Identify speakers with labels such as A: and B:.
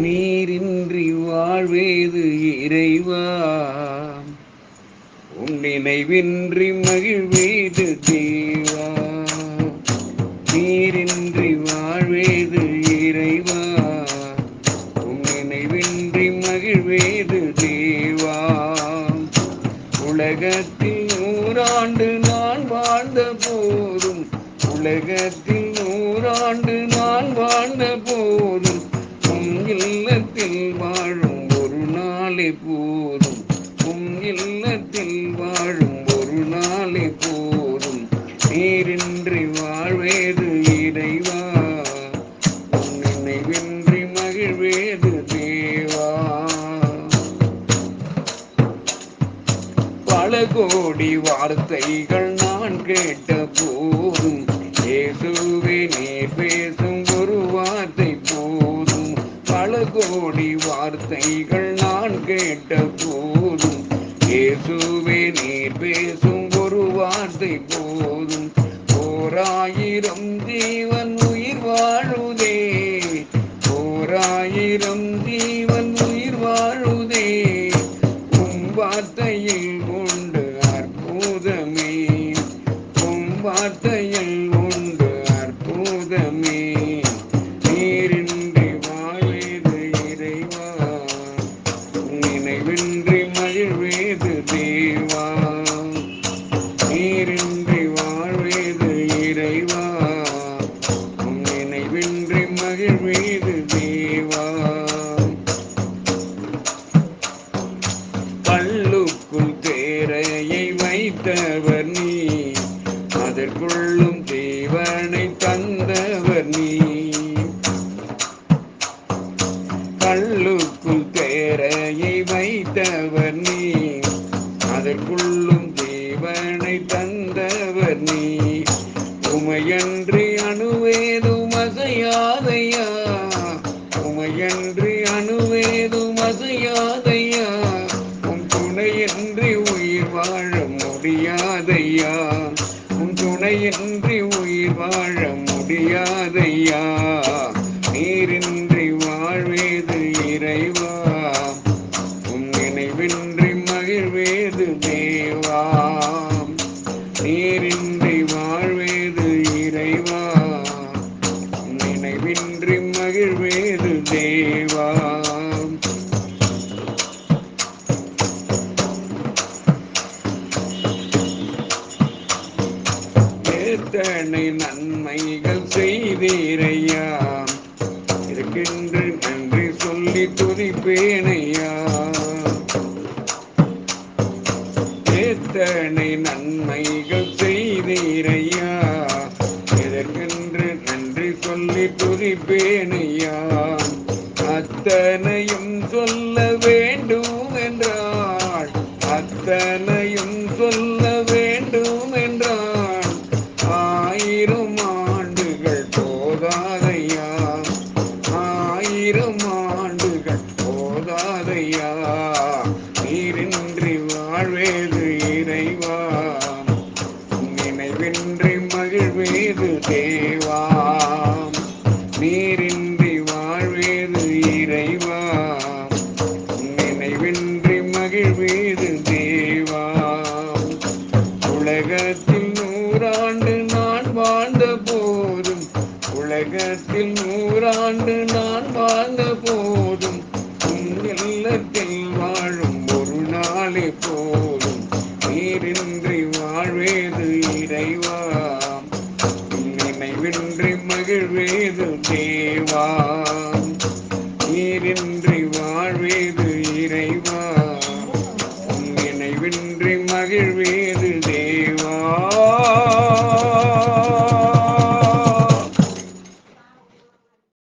A: நீரின்றி வாழ்வேது இறைவா. உன் நினைவின்றி மகிழ்வேது தேவா. நீரின்றி வாழ்வேது இறைவா. உன் நினைவின்றி மகிழ்வேது தேவா. உலகத்தில் நூறாண்டு நான் வாழ்ந்த போதும் உலகத்தில் நூறாண்டு நான் வாழ்ந்த போதும் இல்லத்தில் வாழும் ஒரு நாளை போதும். உம் இல்லத்தில் வாழும் ஒரு நாளை போதும். நீரின்றி வாழ்வேது இறைவா. நினைவின்றி மகிழ்வேது தேவா. பல கோடி வார்த்தைகள் நான் கேட்ட போதும். ஏதுவே நீர் பேசும் கோடி வார்த்தைகள் நான் கேட்ட போதும் இயேசுவே நீர் பேசும் ஒரு வார்த்தை போதும். ஓராயிரம் ஜீவன் உயிர் வாழுதே ஓராயிரம் ஜீவன் உயிர் வாழுதே. உம் வார்த்தையில் கொண்டு அற்புதமே உம் வார்த்தையில் நினைவின்றி மகிழ்வேது தேவா. நீரின்றி வாழ்வேது இறைவா. உம் நினைவின்றி மகிழ்வேது தேவா. பல்லுக்குள் தேரையை வைத்தவர் நீ வைத்தவர் நீ அதற்குள்ளும் தேவனை தந்தவர் நீ உமையன்றி அணுவேதும் அசையாதையா? உமையன்றி அணுவேதும் அசையாதையா? உன் துணையின்றி உயிர் வாழ முடியாதையா? உன் துணையின்றி உயிர் வாழ முடியாதையா? நீரின்றி வாழ்வேது இறைவா. எத்தனை நன்மைகள் செய்தீரையா? இருக்கின்ற நன்றி சொல்லி துதிப்பேனையா? எத்தனை நன்மைகள் செய்தீரையா? எதற்கென்று நன்றி சொல்லி துதிப்பேனையா? அத்தனையும் சொல்ல வேண்டும் என்றாள் அத்தனையும் சொல்ல ஆயிரம் ஆண்டுகள் போதாதையா? நீரின்றி வாழ்வேது இறைவா? நினைவின்றி மகிழ்வேது தேவா? நீரின்றி வாழ்வேது இறைவா? நினைவின்றி மகிழ்வேது தேவா? உலகத்தில் நூறாண்டு நான் வாழ்ந்த போது உலகத்தில் நூறாண்டு நான் வாழ்ந்த போதும் உன் இல்லத்தில் வாழும் ஒரு நாளே போதும். நீரின்றி வாழ்வேது இறைவா நினைவின்றி மகிழ்வேது தேவா நீரின்றி வாழ்வேது இறைவா நினைவின்றி மகிழ்வேது